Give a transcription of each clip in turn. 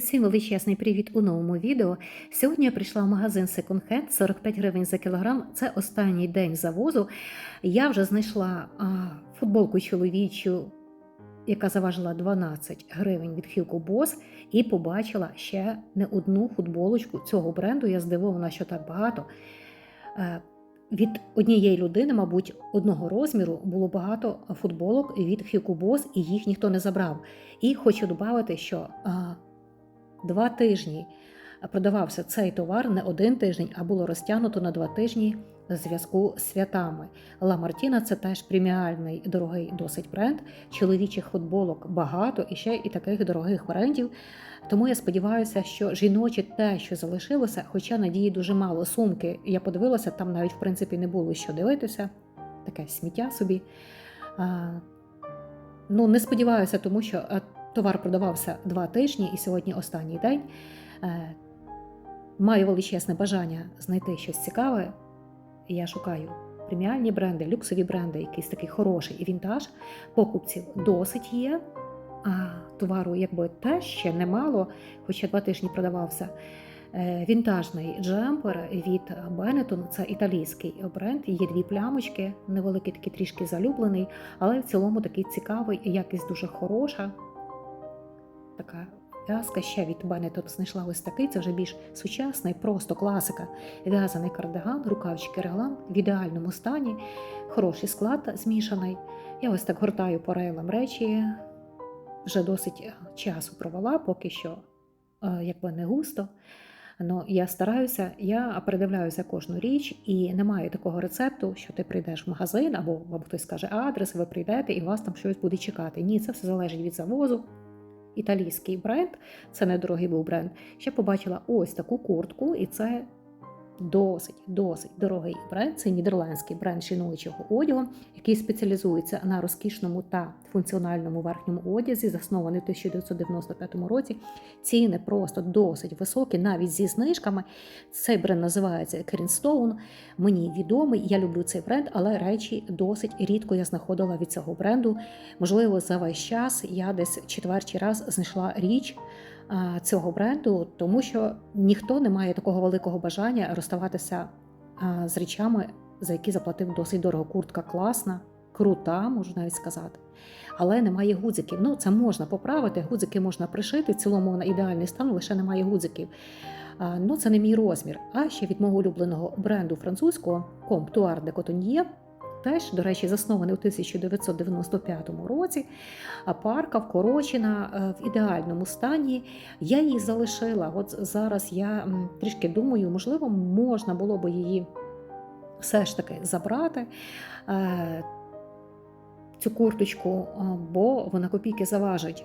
Усім величезний привіт у новому відео. Сьогодні я прийшла в магазин Second Hand 45 гривень за кілограм. Це останній день завозу. Я вже знайшла а, футболку чоловічу, яка заважила 12 гривень від Hugo Boss, і побачила ще не одну футболочку цього бренду. Я здивована, що так багато. Е, Від однієї людини, мабуть, одного розміру було багато футболок від Hugo Boss, і їх ніхто не забрав. І хочу додати, що а, два тижні продавався цей товар не один тиждень, а було розтягнуто на два тижні в зв'язку з святами. Ла Мартіна це теж преміальний дорогий досить бренд. Чоловічих футболок багато і ще і таких дорогих брендів. Тому я сподіваюся, що жіночі те, що залишилося, хоча надії дуже мало. Сумки я подивилася, там навіть в принципі не було що дивитися. Таке сміття собі. Ну, не сподіваюся, тому що товар продавався два тижні, і сьогодні останній день. Е, Маю величезне бажання знайти щось цікаве. Я шукаю преміальні бренди, люксові бренди, якийсь такий хороший вінтаж. Покупців досить є. А товару, якби теж ще немало, хоча два тижні продавався. Е, Вінтажний джемпер від Benetton, це італійський бренд. Є дві плямочки, невеликий, такий трішки залюблений, але в цілому такий цікавий, якість дуже хороша. Така в'язка ще від Benetton знайшла ось такий, це вже більш сучасний, просто класика. В'язаний кардиган, рукавчики реглан в ідеальному стані, хороший склад змішаний. Я ось так гортаю по рейлам речі. Вже досить часу провела, поки що е, якби не густо. Ну, я стараюся, я передивляюся кожну річ, і немає такого рецепту, що ти прийдеш в магазин, або вам хтось скаже адрес, ви прийдете і вас там щось буде чекати. Ні, це все залежить від завозу. Італійський бренд, це недорогий був бренд. Ще побачила ось таку куртку, і це досить, досить дорогий бренд. Це нідерландський бренд жіночого одягу, який спеціалізується на розкішному та функціональному верхньому одязі, заснований в 1995 році. Ціни просто досить високі, навіть зі знижками. Цей бренд називається Greenstone. Мені відомий, я люблю цей бренд, але речі досить рідко я знаходила від цього бренду. Можливо, за весь час я десь четвертий раз знайшла річ цього бренду, тому що ніхто не має такого великого бажання розставатися з речами, за які заплатив досить дорого. Куртка класна, крута, можу навіть сказати. Але немає гудзиків. Ну, це можна поправити, гудзики можна пришити. В цілому на ідеальний стан лише немає гудзиків. Ну, це не мій розмір. А ще від мого улюбленого бренду французького Comptoir de Cotonnier, Теж, до речі, заснований у 1995 році. А парка вкорочена е, в ідеальному стані. Я її залишила. От зараз я трішки думаю, можливо, можна було би її все ж таки забрати. е, Цю курточку, бо вона копійки заважить.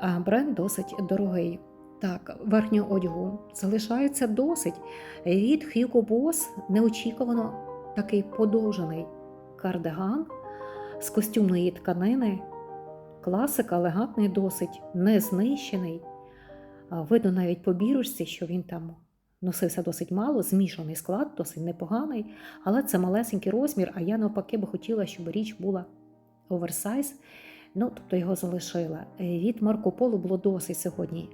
А бренд досить дорогий. Так, верхнього одягу залишається досить. Від Hugo Boss неочікувано такий подовжений кардиган з костюмної тканини. Класика, елегантний досить, не знищений. Видно навіть по бірочці, що він там носився досить мало, змішаний склад, досить непоганий, але це малесенький розмір, а я навпаки би хотіла, щоб річ була оверсайз. Ну, тобто його залишила. Від Марко Поло було досить сьогодні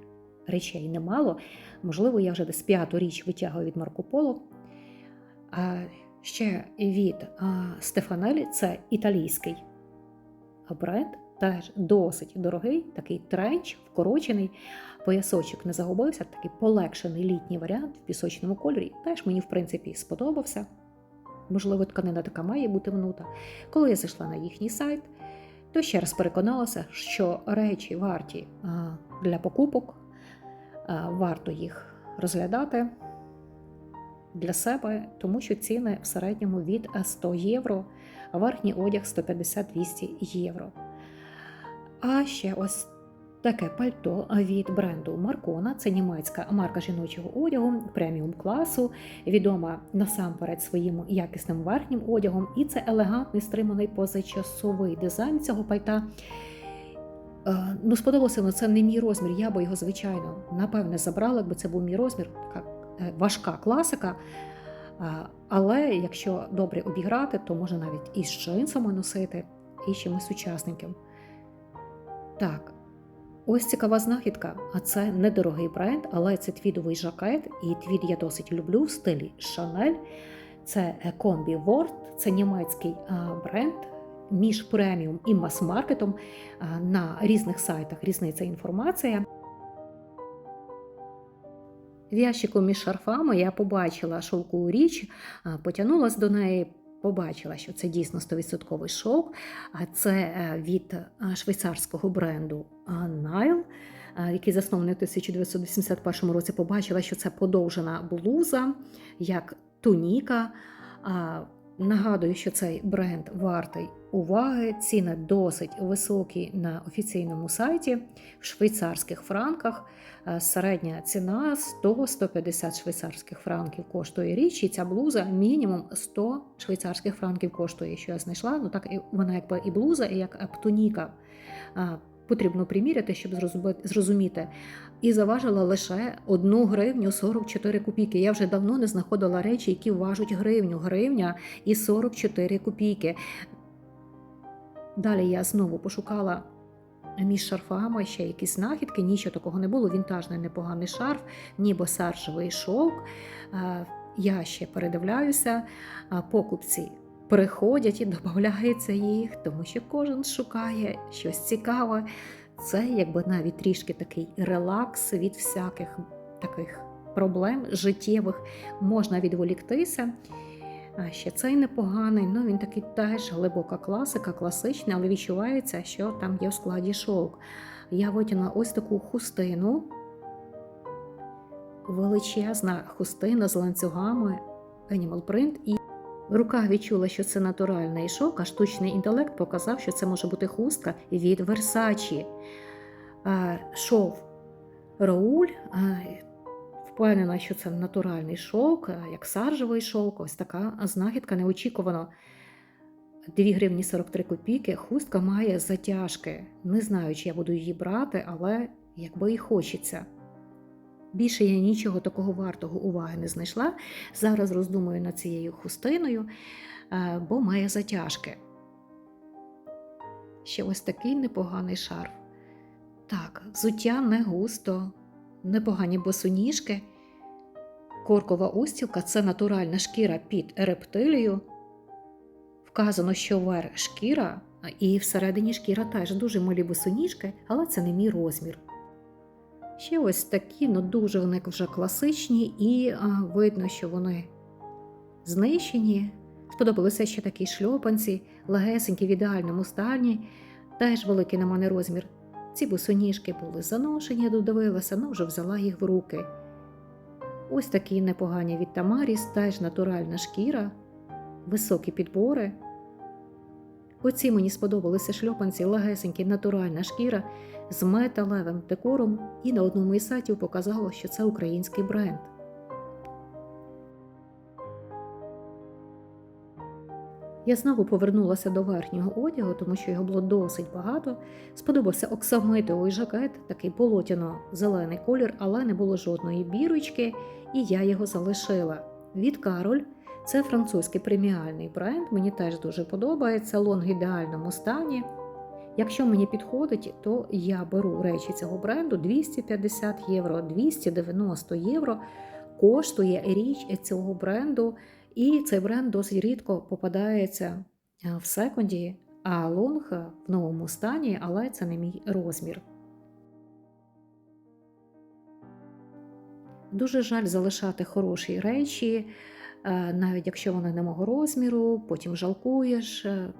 речей немало. Можливо, я вже десь п'яту річ витягую від Марко Поло. Ще від Стефанелі це італійський бренд, теж досить дорогий, такий тренч, вкорочений. Поясочок не загубився, такий полегшений літній варіант в пісочному кольорі. Теж мені, в принципі, сподобався. Можливо, тканина така має бути внута. Коли я зайшла на їхній сайт, то ще раз переконалася, що речі варті для покупок, варто їх розглядати для себе, тому що ціни в середньому від 100 євро, а верхній одяг 150-200 євро. А ще ось таке пальто від бренду Маркона. Це німецька марка жіночого одягу преміум класу, відома насамперед своїм якісним верхнім одягом, і це елегантний стриманий позачасовий дизайн цього пальта. Е, Ну, сподобалося, але це не мій розмір. Я би його, звичайно, напевне, забрала, якби це був мій розмір, така е, важка класика. Але якщо добре обіграти, то можна навіть і з джинсами носити, і з чимось сучасненьким. Так, Ось цікава знахідка. А це недорогий бренд, але це твідовий жакет, і твід я досить люблю в стилі Chanel. Це комбі Word, це німецький бренд. Між преміум і мас-маркетом на різних сайтах різниця інформація. В ящику між шарфами я побачила шовкову річ, потягнулася до неї, побачила, що це дійсно 100% шовк. А це е, від е, швейцарського бренду Nile, е, який заснований у 1981 році. Побачила, що це подовжена блуза, як туніка. Нагадую, що цей бренд вартий уваги, ціни досить високі на офіційному сайті в швейцарських франках. Е, Середня ціна 100-150 швейцарських франків коштує річ, і ця блуза мінімум 100 швейцарських франків коштує, що я знайшла. Ну так вона якби і блуза, і як птуніка. Е, Потрібно приміряти, щоб зрозуміти. І заважила лише 1 гривню 44 копійки. Я вже давно не знаходила речі, які важать гривню. Гривня і 44 копійки. Далі я знову пошукала між шарфами ще якісь знахідки, нічого такого не було. Вінтажний непоганий шарф, ніби саржевий шовк. Е, Я ще передивляюся, покупці приходять і додаються їх, тому що кожен шукає щось цікаве. Це якби навіть трішки такий релакс від всяких таких проблем життєвих. Можна відволіктися. А ще цей непоганий, ну він такий теж глибока класика, класичний, але відчувається, що там є в складі шовк. Я витягнула ось таку хустину, величезна хустина з ланцюгами Animal Print, і в руках відчула, що це натуральний шовк, а штучний інтелект показав, що це може бути хустка від. А, Шов Рауль. Впевнена, що це натуральний шовк, як саржевий шовк. Ось така знахідка неочікувано. 2 гривні 43 копійки. Хустка має затяжки. Не знаю, чи я буду її брати, але якби і хочеться. Більше я нічого такого вартого уваги не знайшла. Зараз роздумую над цією хустиною, е, бо має затяжки. Ще ось такий непоганий шарф. Так, взуття не густо, непогані босоніжки. Коркова устілка це натуральна шкіра під рептилію. Вказано, що верх шкіра, і всередині шкіра теж дуже малі босоніжки, але це не мій розмір. Ще ось такі, ну дуже вони вже класичні, і а, видно, що вони знищені. Сподобалися ще такі шльопанці, легесенькі в ідеальному стані, теж великий на мене розмір. Ці босоніжки були заношені, я додивилася, ну вже взяла їх в руки. Ось такі непогані від Тамаріс, теж натуральна шкіра, високі підбори. Оці мені сподобалися шльопанці, легесенькі, натуральна шкіра з металевим декором, і на одному із сайтів показало, що це український бренд. Я знову повернулася до верхнього одягу, тому що його було досить багато. Сподобався оксамитовий жакет, такий полотяно-зелений колір, але не було жодної бірочки, і я його залишила. Від Кароль це французький преміальний бренд. Мені теж дуже подобається. Лонг в ідеальному стані. Якщо мені підходить, то я беру речі цього бренду 250 євро, 290 євро коштує річ цього бренду. І цей бренд досить рідко попадається е, в секунді, а лонг в новому стані, але це не мій розмір. Дуже жаль залишати хороші речі, навіть якщо вони не мого розміру, потім жалкуєш. Е,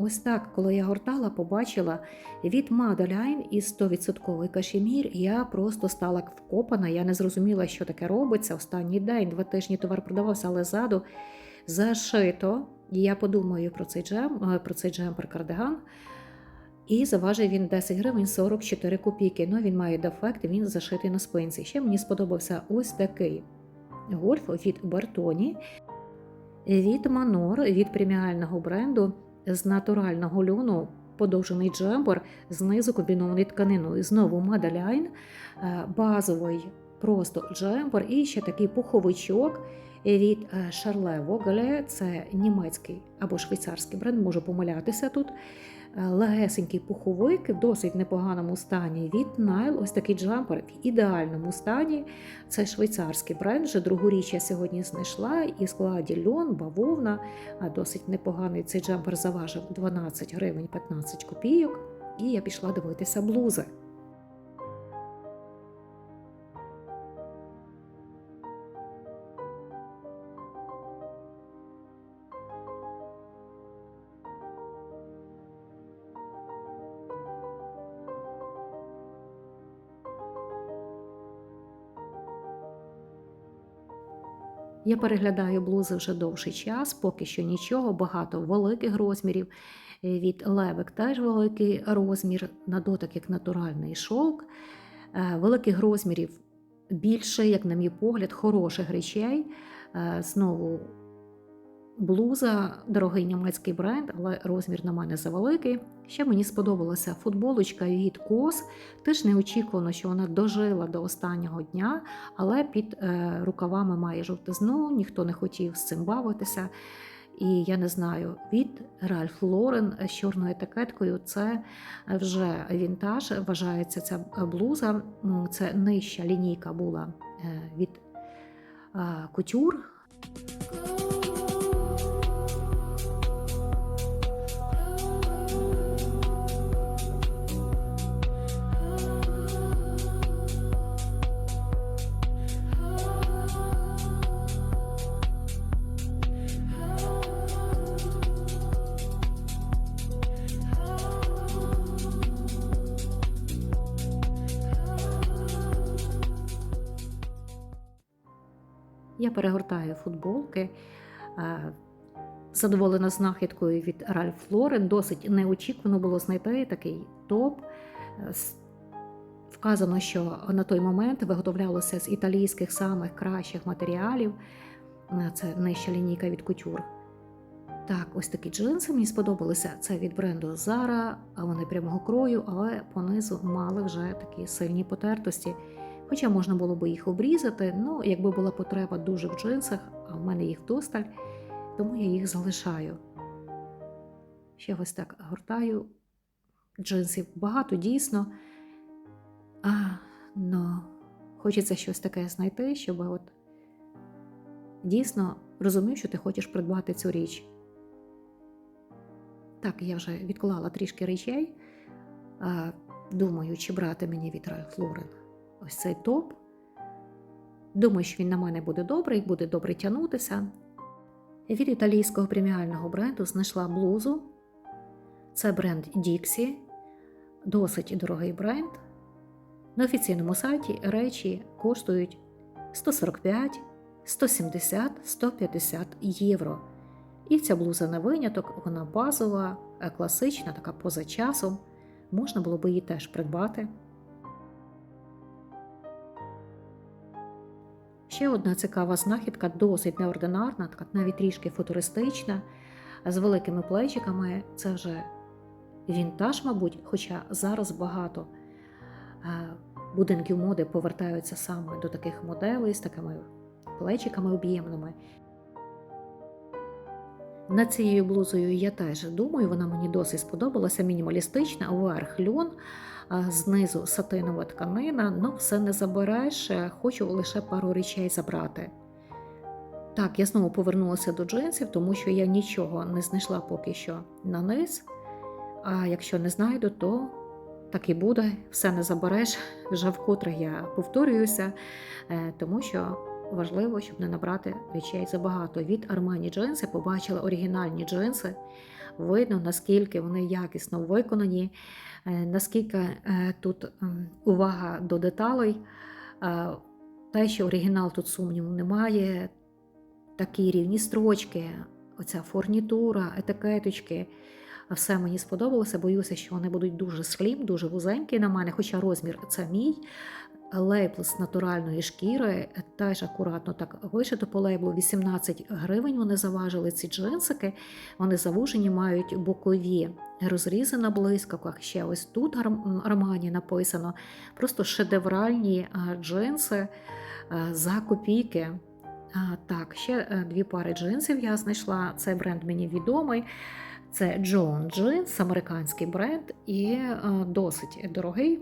Ось так, коли я гортала, побачила від Madeline із 100% кашемір, я просто стала вкопана. Я не зрозуміла, що таке робиться. Останній день, два тижні товар продавався, але ззаду зашито. І я подумаю про цей джем, е, про цей джемпер кардиган. І заважив він 10 гривень 44 копійки. Ну він має дефект, він зашитий на спинці. Ще мені сподобався ось такий гольф від Бертоні, від Манор, від преміального бренду з натурального льону подовжений джемпер, знизу комбінований тканиною. Знову Мадаляйн, базовий просто джемпер і ще такий пуховичок від Шарле Вогеле. Це німецький або швейцарський бренд, можу помилятися тут. Е, легесенький пуховик в досить непоганому стані від Nile. Ось такий джампер в ідеальному стані. Це швейцарський бренд. Вже другу річ я сьогодні знайшла і складі льон, бавовна. Досить непоганий цей джампер заважив 12 гривень 15 копійок. І я пішла дивитися блузи. Я переглядаю блузи вже довший час, поки що нічого, багато великих розмірів. Е, Від левик теж великий розмір, на дотик як натуральний шовк. Е, Великих розмірів більше, як на мій погляд, хороших речей. Е, Знову блуза, дорогий німецький бренд, але розмір на мене завеликий. Ще мені сподобалася футболочка від Кос. Теж неочікувано, що вона дожила до останнього дня, але під е, рукавами має жовтизну, ніхто не хотів з цим бавитися. І я не знаю, від Ральф Лорен з чорною етикеткою це вже вінтаж. Вважається ця блуза. Це нижча лінійка була е, від е, кутюр. Перегортаю футболки. е, Задоволена знахідкою від Ральф Лорен. Досить неочікувано було знайти такий топ. Е, Вказано, що на той момент виготовлялося з італійських самих кращих матеріалів. Е, Це нижча лінійка від кутюр. Так, ось такі джинси мені сподобалися. Це від бренду Zara, вони прямого крою, але понизу мали вже такі сильні потертості. Хоча можна було би їх обрізати, ну якби була потреба дуже в джинсах, а в мене їх досталь, тому я їх залишаю. Ще ось так гортаю джинсів багато дійсно. А, ну, хочеться щось таке знайти, щоб от дійсно розумів, що ти хочеш придбати цю річ. Так, я вже відклала трішки речей. Думаю, чи брати мені Ralph Lauren ось цей топ. Думаю, що він на мене буде добрий, буде добре тягнутися. Від італійського преміального бренду знайшла блузу. Це бренд Dixie, досить дорогий бренд. На офіційному сайті речі коштують 145, 170, 150 євро. І ця блуза на виняток, вона базова, класична, така поза часом. Можна було би її теж придбати. Ще одна цікава знахідка, досить неординарна, така навіть трішки футуристична, з великими плечиками. Це вже вінтаж, мабуть, хоча зараз багато е, будинків моди повертаються саме до таких моделей з такими плечиками об'ємними. Над цією блузою я теж думаю, вона мені досить сподобалася, мінімалістична, верх льон, знизу сатинова тканина, ну все не забереш, е, хочу лише пару речей забрати. Так, я знову повернулася до джинсів, тому що я нічого не знайшла поки що на низ. А якщо не знайду, то так і буде, все не забереш. Вже вкотре я повторююся, е, тому що важливо, щоб не набрати речей забагато. Від Armani джинси побачила оригінальні джинси. Видно, наскільки вони якісно виконані, е, наскільки е, тут ем, увага до деталей. Е, Те, що оригінал тут сумніву немає, такі рівні строчки, оця фурнітура, етикеточки. Все мені сподобалося. Боюся, що вони будуть дуже слім, дуже вузенькі на мене, хоча розмір це мій. Лейбл з натуральної шкіри, теж акуратно так вишито по лейблу. 18 гривень вони заважили ці джинсики. Вони завужені, мають бокові розрізи на блискавках. Ще ось тут Арм- Армані написано. Просто шедевральні джинси за копійки. Так, ще е, дві пари джинсів я знайшла. Цей бренд мені відомий. Це John Jeans, американський бренд, і е, досить дорогий.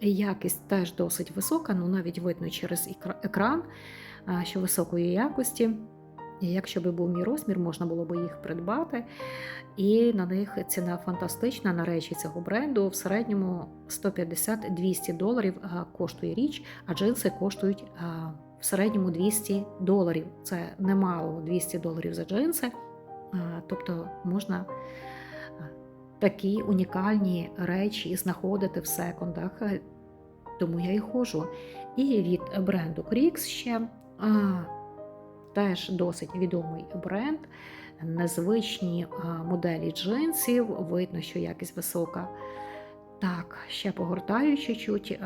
Якість теж досить висока, ну навіть видно через екран, що високої якості. Якщо би був мій розмір, можна було би їх придбати. І на них ціна фантастична на речі цього бренду. В середньому 150-200 доларів коштує річ, а джинси коштують в середньому 200 доларів. Це немало 200 доларів за джинси. Тобто можна такі унікальні речі знаходити в секондах. Тому я і ходжу. І від бренду Крікс ще а, теж досить відомий бренд. Незвичні моделі джинсів, видно, що якість висока. Так, ще погортаю чуть-чуть.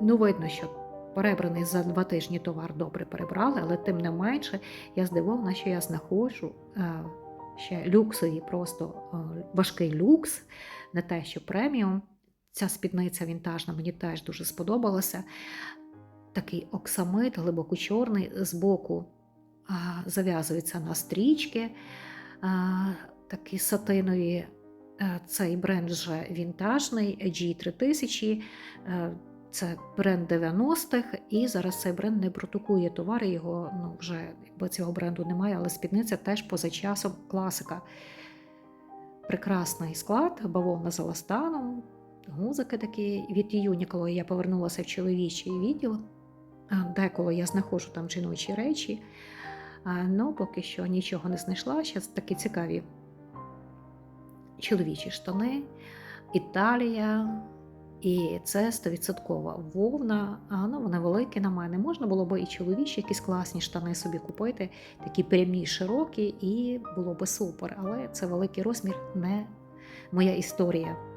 Ну, видно, що перебраний за два тижні товар добре перебрали, але тим не менше я здивована, що я знаходжу е, ще люксові, просто е, важкий люкс, не те, що преміум. Ця спідниця вінтажна мені теж дуже сподобалася. Такий оксамит, глибоко чорний, збоку а, зав'язується на стрічки, такі сатинові. Е, Цей бренд вже вінтажний, G3000. Це бренд 90-х, і зараз цей бренд не продукує товари. Його ну вже якби цього бренду немає, але спідниця теж поза часом класика. Прекрасний склад, бавовна з еластаном, музики такі. Від іюня, коли я повернулася в чоловічий відділ, деколи я знаходжу там жіночі речі. Ну, поки що нічого не знайшла. Ще такі цікаві чоловічі штани, Італія. І це 100% вовна, а ну вони великі на мене. Можна було би і чоловічі якісь класні штани собі купити, такі прямі, широкі, і було би супер. Але це великий розмір, не моя історія.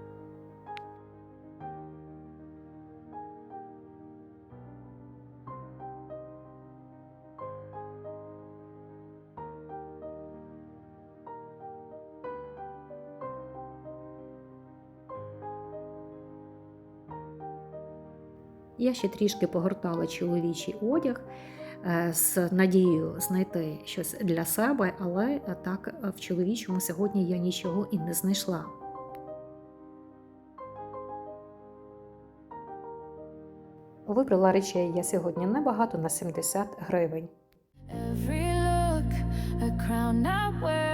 Я ще трішки погортала чоловічий одяг е, з надією знайти щось для себе, але так е, в чоловічому сьогодні я нічого і не знайшла. Вибрала речей я сьогодні небагато на 70 гривень. Every look, a crown I wear.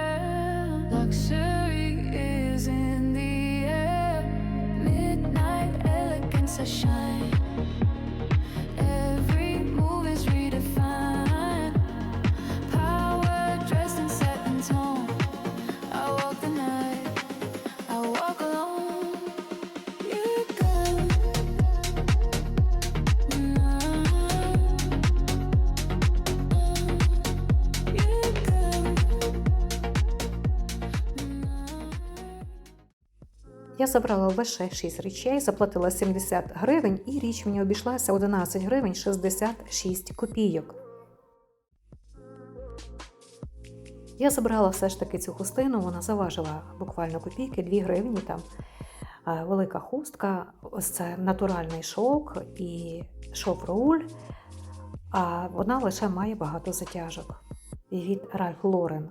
Я забрала лише 6 речей, заплатила 70 гривень, і річ мені обійшлася 11 гривень 66 копійок. Я забрала все ж таки цю хустину, вона заважила буквально копійки, 2 гривні там. Велика хустка, ось це натуральний шовк і шовруль, а вона лише має багато затяжок. Від Ralph Lauren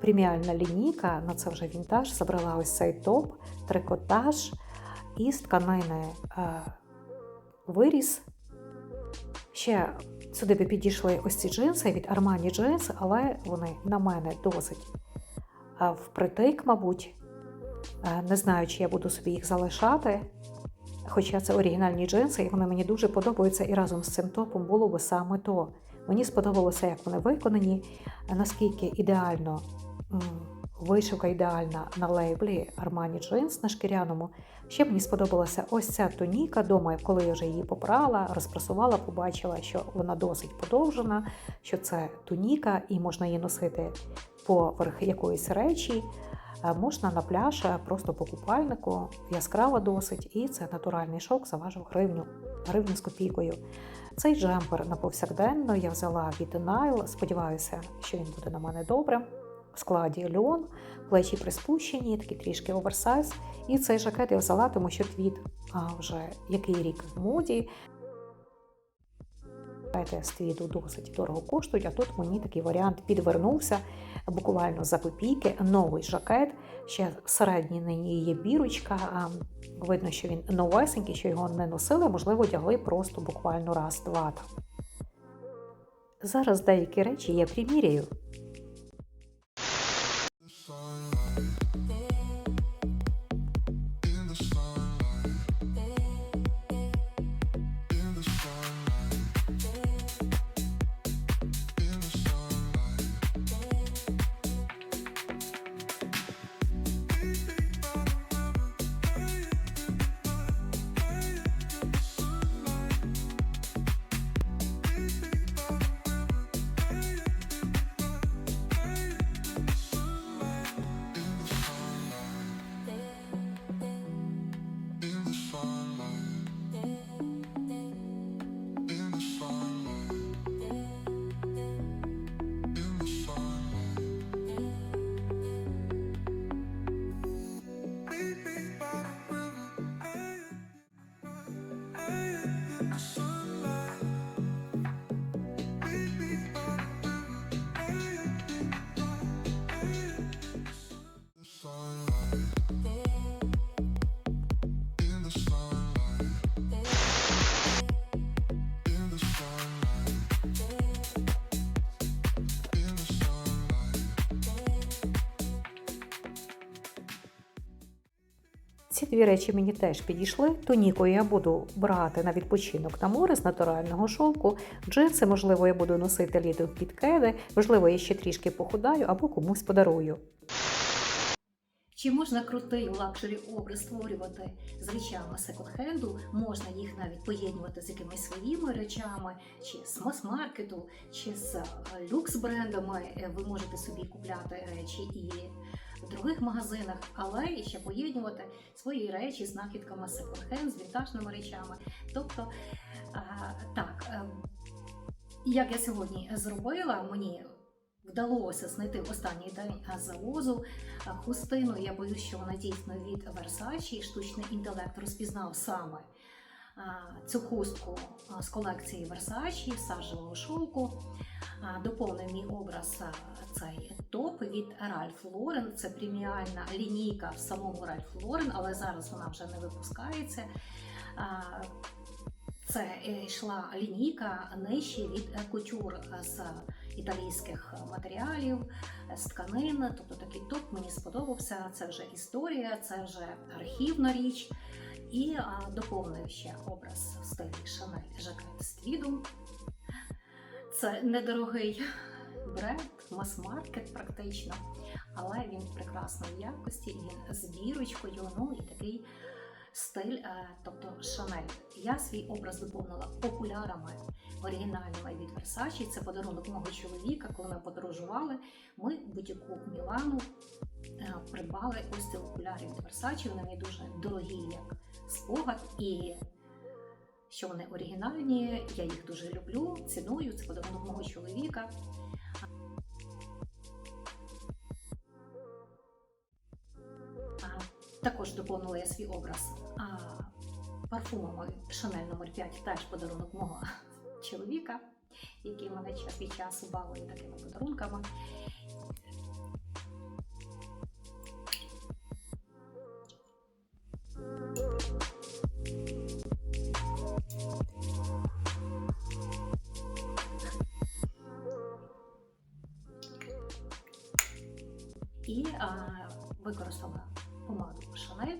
преміальна лінійка, ну це вже вінтаж, забрала ось цей топ, трикотаж із тканини е, виріс. Ще сюди би підійшли ось ці джинси від Armani Jeans, але вони на мене досить е, впритик, мабуть. Е, Не знаю, чи я буду собі їх залишати. Хоча це оригінальні джинси, і вони мені дуже подобаються, і разом з цим топом було би саме то. Мені сподобалося, як вони виконані, наскільки ідеально вишивка ідеальна на лейблі Armani Jeans на шкіряному. Ще мені сподобалася ось ця тоніка. Дома, коли я вже її попрала, розпрасувала, побачила, що вона досить подовжена, що це тоніка, і можна її носити поверх якоїсь речі. Е, Можна на пляж е, просто по купальнику, яскрава досить, і це натуральний шовк заважив гривню, гривню з копійкою. Цей джемпер на повсякденно я взяла від Nile, сподіваюся, що він буде на мене добре. Складі льон, плечі приспущені, такі трішки оверсайз. І цей жакет я взяла, тому що твіт а, вже який рік в моді. з твіду досить дорого коштують, а тут мені такий варіант підвернувся буквально за копійки. Новий жакет, ще середній на ній є бірочка. Видно, що він новесенький, що його не носили, можливо, одягли просто буквально раз-два. Зараз деякі речі я приміряю. Ці дві речі мені теж підійшли. Туніку я буду брати на відпочинок на море з натурального шовку. Джинси, можливо, я буду носити літом під кеди, можливо, я ще трішки похудаю або комусь подарую. Чи можна крутий лакшері образ створювати з речами секонд-хенду? Можна їх навіть поєднувати з якимись своїми речами, чи з мас-маркету, чи з е, люкс-брендами. Е, Ви можете собі купляти речі і других магазинах, але і ще поєднувати свої речі з знахідками секонд-хенд, з вінтажними речами. Тобто, так, е, як я сьогодні зробила, мені вдалося знайти останній день завозу хустину. Я боюсь, що вона дійсно від Versace. Штучний інтелект розпізнав саме цю хустку з колекції Versace, саджевого шовку. Доповнив мій образ цей топ від Ralph Lauren. Це преміальна лінійка в самому Ralph Lauren, але зараз вона вже не випускається. Це е, йшла лінійка нижче від кутюр з італійських матеріалів, з тканин. Тобто такий топ мені сподобався. Це вже історія, це вже архівна річ. І доповнив ще образ в стилі Chanel жакет з твідом. Це недорогий бренд, мас-маркет практично, але він прекрасної якості, він з бірочкою, ну і такий стиль, е, тобто Шанель. Я свій образ доповнила окулярами оригінальними від Versace. Це подарунок мого чоловіка. Коли ми подорожували, ми в бутіку Мілану е, придбали ось ці окуляри від Versace. Вони мені дуже дорогі як спогад і що вони оригінальні, я їх дуже люблю, ціную. Це подарунок мого чоловіка. Також доповнила я свій образ а, парфумами Chanel номер 5 теж подарунок мого чоловіка, який мене час від часу балує такими подарунками. І використала помаду Chanel,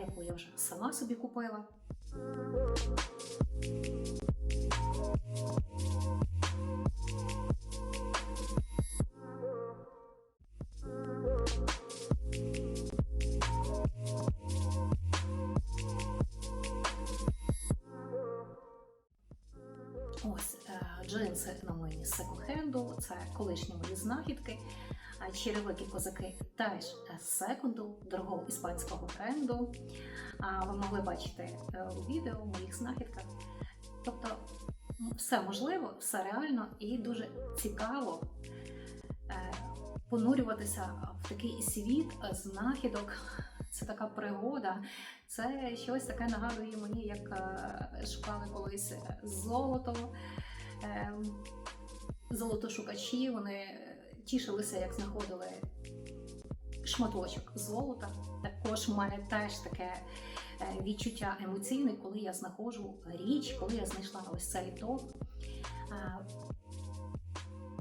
яку я вже сама собі купила. Ось е, джинси на мені секонд-хенду, це колишні мої знахідки. Черевики козаки теж з секунду, дорогого іспанського бренду. Ви могли бачити е, у відео у моїх знахідках. Тобто все можливо, все реально і дуже цікаво е, понурюватися в такий світ знахідок це така пригода. Це щось таке нагадує мені, як е, шукали колись золото. Е, Золотошукачі вони тішилися, як знаходили шматочок золота. Також мене теж таке е, відчуття емоційне, коли я знаходжу річ, коли я знайшла ось цей. Е,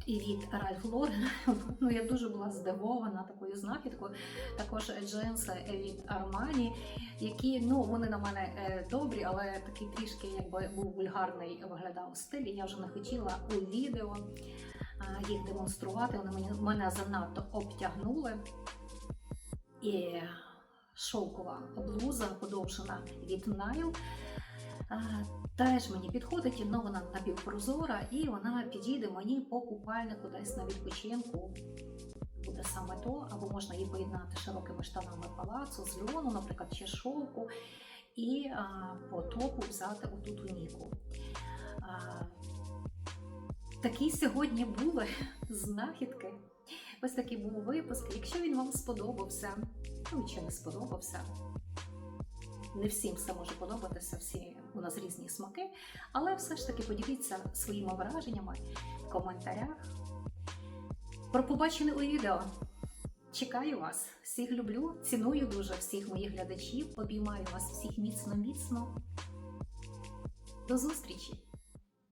І від Ральф Лорен, ну я дуже була здивована такою знахідкою. Також джинси від Армані, які ну вони на мене е, добрі, але такий трішки якби був вульгарний виглядав стиль. Я вже не хотіла у відео їх демонструвати. Вони мене занадто обтягнули. І шовкова блуза подовжена від Nile. Теж мені підходить, але вона напівпрозора, і вона підійде мені по купальнику десь на відпочинку. Буде саме то, або можна її поєднати широкими штанами палацу, з льону, наприклад, чи шовку, і а, по топу взяти оту туніку. А, такі сьогодні були знахідки. Ось такий був випуск. Якщо він вам сподобався, ну чи не сподобався, не всім все може подобатися, всі у нас різні смаки, але все ж таки поділіться своїми враженнями в коментарях. Про побачене у відео. Чекаю вас, всіх люблю, ціную дуже всіх моїх глядачів, обіймаю вас всіх міцно-міцно. До зустрічі!